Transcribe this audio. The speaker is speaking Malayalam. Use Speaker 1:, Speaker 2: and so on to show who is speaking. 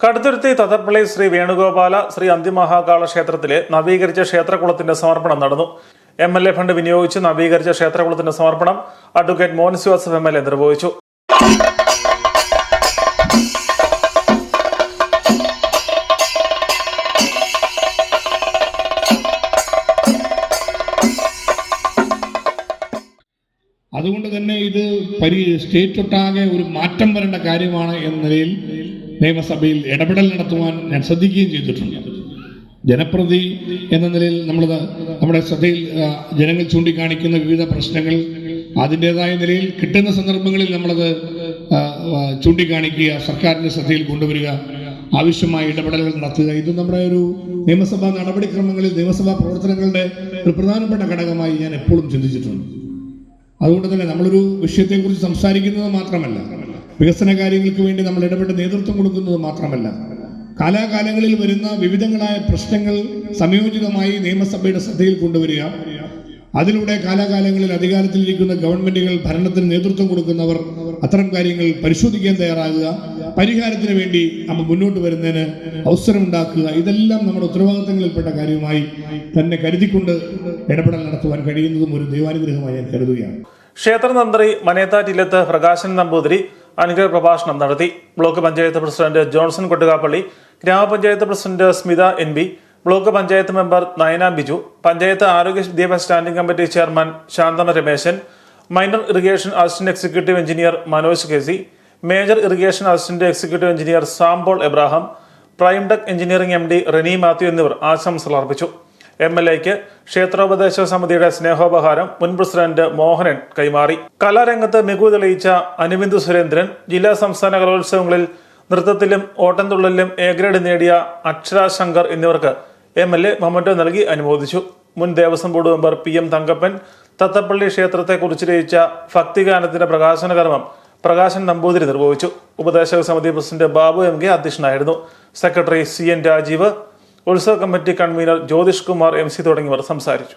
Speaker 1: കടുത്തുരുത്തി തത്തപ്പള്ളി ശ്രീ വേണുഗോപാല ശ്രീ അന്തിമഹാകാള ക്ഷേത്രത്തിലെ നവീകരിച്ച ക്ഷേത്രകുളത്തിന്റെ സമർപ്പണം നടന്നു. എം എൽ എ ഫണ്ട് വിനിയോഗിച്ച് നവീകരിച്ച ക്ഷേത്രകുളത്തിന്റെ സമർപ്പണം advocate Mohan Joseph M L A നിർവഹിച്ചു.
Speaker 2: അതുകൊണ്ട് തന്നെ ഇത് സ്റ്റേറ്റ് ഒട്ടാകെ ഒരു മാറ്റം വരേണ്ട കാര്യമാണ് എന്ന നിലയിൽ നിയമസഭയിൽ ഇടപെടൽ നടത്തുവാൻ ഞാൻ ശ്രദ്ധിക്കുകയും ചെയ്തിട്ടുണ്ട്. ജനപ്രതി എന്ന നിലയിൽ നമ്മൾ നമ്മുടെ ശ്രദ്ധയിൽ ജനങ്ങൾ ചൂണ്ടിക്കാണിക്കുന്ന വിവിധ പ്രശ്നങ്ങൾ അതിന്റെതായ നിലയിൽ കിട്ടുന്ന സന്ദർഭങ്ങളിൽ നമ്മളത് ചൂണ്ടിക്കാണിക്കുക സർക്കാരിന്റെ ശ്രദ്ധയിൽ കൊണ്ടുവരിക ആവശ്യമായ ഇടപെടലുകൾ നടത്തുക. ഇത് നമ്മുടെ ഒരു നിയമസഭാ നടപടിക്രമങ്ങളിൽ നിയമസഭാ പ്രവർത്തനങ്ങളുടെ ഒരു പ്രധാനപ്പെട്ട ഘടകമായി ഞാൻ എപ്പോഴും ചിന്തിച്ചിട്ടുണ്ട്. അതുകൊണ്ട് തന്നെ നമ്മളൊരു വിഷയത്തെക്കുറിച്ച് സംസാരിക്കുന്നത് മാത്രമല്ല വികസന കാര്യങ്ങൾക്ക് വേണ്ടി നമ്മൾ ഇടപെട്ട് നേതൃത്വം കൊടുക്കുന്നത് മാത്രമല്ല കാലാകാലങ്ങളിൽ വരുന്ന വിവിധങ്ങളായ പ്രശ്നങ്ങൾ സംയോജിതമായി നിയമസഭയുടെ ശ്രദ്ധയിൽ കൊണ്ടുവരിക അതിലൂടെ കാലാകാലങ്ങളിൽ അധികാരത്തിലിരിക്കുന്ന ഗവൺമെന്റുകൾ ഭരണത്തിന് നേതൃത്വം കൊടുക്കുന്നവർ അത്തരം കാര്യങ്ങൾ പരിശോധിക്കാൻ തയ്യാറാകുക പരിഹാരത്തിന് വേണ്ടി നമ്മൾ മുന്നോട്ട് വരുന്നതിന് അവസരമുണ്ടാക്കുക. ഇതെല്ലാം നമ്മുടെ ഉത്തരവാദിത്തങ്ങളിൽപ്പെട്ട കാര്യമായി തന്നെ കരുതിക്കൊണ്ട് ഇടപെടൽ നടത്തുവാൻ കഴിയുന്നതും ഒരു ദൈവാനുഗ്രഹമായി ഞാൻ കരുതുകയാണ്.
Speaker 1: ക്ഷേത്രതന്ത്രി മനേത്താറ്റില്ലത്ത് പ്രകാശൻ നമ്പൂതിരി അനുഗ്രഹ പ്രഭാഷണം നടത്തി. Block panchayat president Johnson Kottukappally grama panchayat president Smitha N B block panchayat member Nayana Biju panchayat ആരോഗ്യ വിദ്യാഭ്യാസ standing committee chairman Shanthama Rameshan minor irrigation assistant executive engineer Manoj K C major irrigation assistant executive engineer Sam Paul Abraham Primetech engineering M D Reni Mathew എന്നിവർ ആശംസകൾ അർപ്പിച്ചു. എം എൽ എക്ക് ക്ഷേത്രോപദേശ സമിതിയുടെ സ്നേഹോപഹാരം മുൻ പ്രസിഡന്റ് മോഹനൻ കൈമാറി. കലാരംഗത്ത് മികവ് തെളിയിച്ച അനുബിന്ദു സുരേന്ദ്രൻ ജില്ലാ സംസ്ഥാന കലോത്സവങ്ങളിൽ നൃത്തത്തിലും ഓട്ടംതുള്ളലിലും എ ഗ്രേഡ് നേടിയ അക്ഷര ശങ്കർ എന്നിവർക്ക് എം എൽ എ മൊമന്റോ നൽകി അനുമോദിച്ചു. മുൻ Devaswom board member P M Thankappan Thathappally ക്ഷേത്രത്തെക്കുറിച്ച് രചിച്ച ഭക്തിഗാനത്തിന്റെ പ്രകാശന കർമ്മം പ്രകാശൻ നമ്പൂതിരി നിർവഹിച്ചു. ഉപദേശക സമിതി പ്രസിഡന്റ് ബാബു എം കെ അധ്യക്ഷനായിരുന്നു. സെക്രട്ടറി സി എൻ രാജീവ് ഉത്സവ committee convener Jyothish Kumar M C തുടങ്ങിയവർ സംസാരിച്ചു